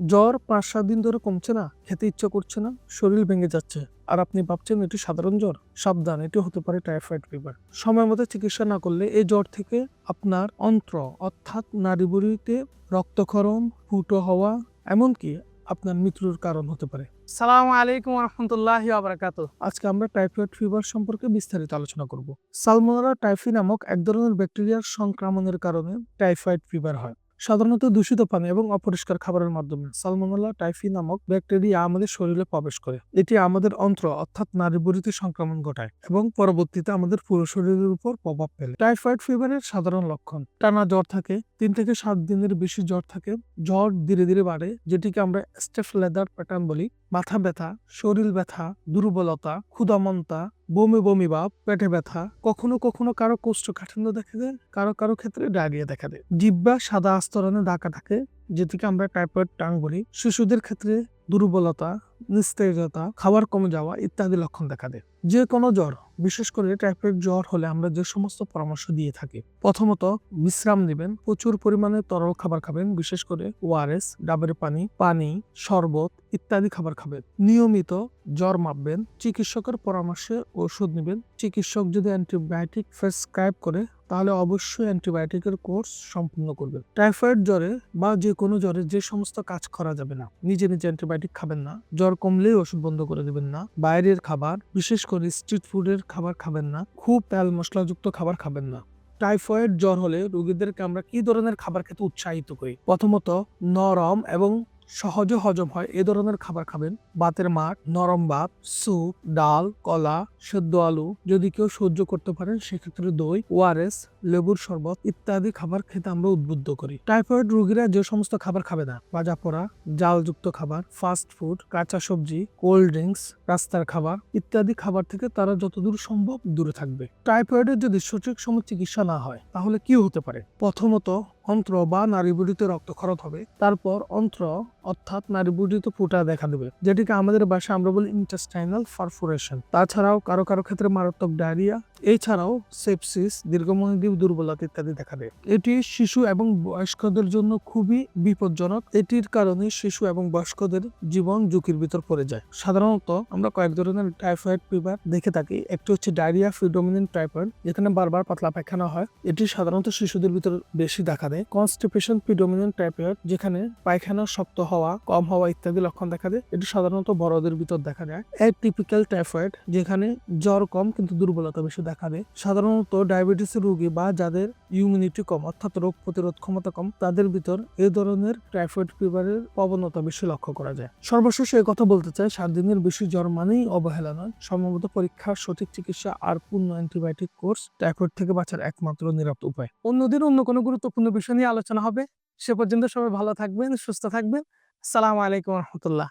জ্বর পাঁচ সাত দিন ধরে কমছে না খেতে ইচ্ছা করছে না শরীর ভেঙে যাচ্ছে। আর আপনি ভাবছেন এটি সাধারণ জ্বর? সাবধান এটি হতে পারে টাইফয়েড ফিভার। সময় মতো চিকিৎসা না করলে এই জ্বর থেকে আপনার অন্ত্র অর্থাৎ নাড়িবুড়িতে রক্তক্ষরণ ফুটো হওয়া এমনকি আপনার মৃত্যুর কারণ হতে পারে। সালাম আলাইকুম রহমতুল্লাহ আবরাকাত আজকে আমরা টাইফয়েড ফিভার সম্পর্কে বিস্তারিত আলোচনা করব। সালমোনারা টাইফি নামক এক ধরনের ব্যাকটেরিয়ার সংক্রমণের কারণে টাইফয়েড ফিভার হয়। সাধারণত দূষিত পানি এবং অপরিষ্কার খাবারের মাধ্যমে। সালমোনালা টাইফি নামক ব্যাকটেরিয়া আমাদের শরীরে প্রবেশ করে। এটি আমাদের অন্ত্র অর্থাৎ নারীবরিতে সংক্রমণ ঘটায় এবং পরবর্তীতে আমাদের পুরো শরীরের উপর প্রভাব ফেলে। টাইফয়েড ফিভারের সাধারণ লক্ষণ। টানা জ্বর থাকে, তিন থেকে সাত দিনের বেশি জ্বর থাকে, জ্বর ধীরে ধীরে বাড়ে, যেটিকে আমরা স্টেফ লেদার প্যাটার্ন বলি। মাথা ব্যথা, শরীর ব্যথা, দুর্বলতা ক্ষুদামন্তা বমি বমি ভাব পেটে ব্যথা কখনো কখনো কারও কোষ্ঠকাঠিন্য দেখা দেয়, কারও কারও ক্ষেত্রে ডায়রিয়া দেখা দেয়। জিব্বা সাদা আস্তরণে ঢাকা থাকে, যেটিকে আমরা টাইফয়েড টাং বলি। শিশুদের ক্ষেত্রে দুর্বলতা, নিস্তেজতা, খাবার কমে যাওয়া ইত্যাদি লক্ষণ দেখা দেয়। যে কোনো জ্বর, বিশেষ করে টাইফয়েড জ্বর হলে আমরা যে সমস্ত পরামর্শ দিয়ে থাকি। প্রথমত, বিশ্রাম নেবেন, প্রচুর পরিমাণে তরল খাবার খাবেন, বিশেষ করে ওআরএস ডাবের পানি পানি, শরবত ইত্যাদি খাবার খাবেন। নিয়মিত জ্বর মাপবেন, চিকিৎসকের পরামর্শে ওষুধ নেবেন। চিকিৎসক যদি অ্যান্টিবায়োটিক প্রেসক্রাইব করে তাহলে অবশ্যই অ্যান্টিবায়োটিকের কোর্স সম্পূর্ণ করবেন টাইফয়েড জ্বরে বা যে কোনো জ্বরে যে সমস্ত কাজ করা যাবে না, নিজে নিজে অ্যান্টিবায়োটিক খাবেন না, জ্বর কমলেই ওষুধ বন্ধ করে দেবেন না, বাইরের খাবার, বিশেষ করে স্ট্রিট ফুডের খাবার খাবেন না, খুব তেল মশলাযুক্ত খাবার খাবেন না। টাইফয়েড জ্বর হলে রোগীদেরকে আমরা কি ধরনের খাবার খেতে উৎসাহিত করি? প্রথমত নরম এবং সহজে হজম হয়। এ ধরনের খাবার খাবেন। ভাতের মাঠ, নরম ভাত, স্যুপ, ডাল, কলা, সেদ্ধ আলু যদি কেউ সহ্য করতে পারেন, সেক্ষেত্রে দই ওআরএস লেবুর শরবত ইত্যাদি খাবার খেতে আমরা উদ্বুদ্ধ করি। টাইফয়েড রোগীরা যে সমস্ত খাবার খাবে না ভাজা পোড়া জালযুক্ত খাবার, ফাস্ট ফুড, কাঁচা সবজি, কোল্ড ড্রিঙ্কস, রাস্তার খাবার ইত্যাদি খাবার থেকে তারা যতদূর সম্ভব দূরে থাকবে। টাইফয়েডের যদি সঠিক সময় চিকিৎসা না হয়, তাহলে কি হতে পারে? প্রথমত অন্ত্র বা নারীবুড়িতে রক্তক্ষরণ হবে। তারপর অন্ত্র অর্থাৎ নারীবুড়িতে ফুটা দেখা দেবে, যেটিকে আমাদের বাসায় আমরা বলি ইন্টেস্টাইনাল পারফোরেশন তাছাড়াও কারও কারও ক্ষেত্রে মারাত্মক ডায়রিয়া এছাড়াও সেপসিস দীর্ঘমেয়াদী দুর্বলতা ইত্যাদি দেখা দেয়। এটি শিশু এবং বয়স্কদের জন্য খুবই বিপজ্জনক। এটির কারণে শিশু এবং বয়স্কদের জীবন ঝুঁকির ভিতর পড়ে যায়। সাধারণত আমরা কয়েক ধরনের টাইফয়েড ফিভার দেখে থাকি। একটি হচ্ছে ডায়রিয়া ফিডোমিনেন্ট টাইফয়েড যেখানে বারবার পাতলা পায়খানা হয়। এটি সাধারণত শিশুদের ভিতর বেশি দেখা দেয়। কনস্টিপেশন প্রিডোমিনেন্ট টাইফয়েড যেখানে পায়খানা শক্ত হওয়া, কম হওয়া ইত্যাদি লক্ষণ দেখা দেয়। এটি সাধারণত বড়দের ভিতর দেখা যায়। অ্যাটিপিক্যাল টাইফয়েড যেখানে জ্বর কম কিন্তু দুর্বলতা বেশি দেখা দেয়। সাধারণত ডায়াবেটিসের রোগী বা যাদের ইমিউনিটি কম, অর্থাৎ রোগ প্রতিরোধ ক্ষমতা কম, তাদের ভিতর এ ধরনের টাইফয়েড ফিভারের প্রবণতা বেশি লক্ষ্য করা যায়। সর্বশেষ এই কথা বলতে চাই, সাত দিনের বেশি জ্বর মানেই অবহেলা নয়। সম্ভবত পরীক্ষা সঠিক চিকিৎসা আর পূর্ণ অ্যান্টিবায়োটিক কোর্স টাইফয়েড থেকে বাঁচার একমাত্র নিরাপদ উপায়। অন্যদিন অন্য কোনো গুরুত্বপূর্ণ বিষয় নিয়ে আলোচনা হবে। সে পর্যন্ত সবাই ভালো থাকবেন সুস্থ থাকবেন। সালাম আলাইকুম রহমতুল্লাহ।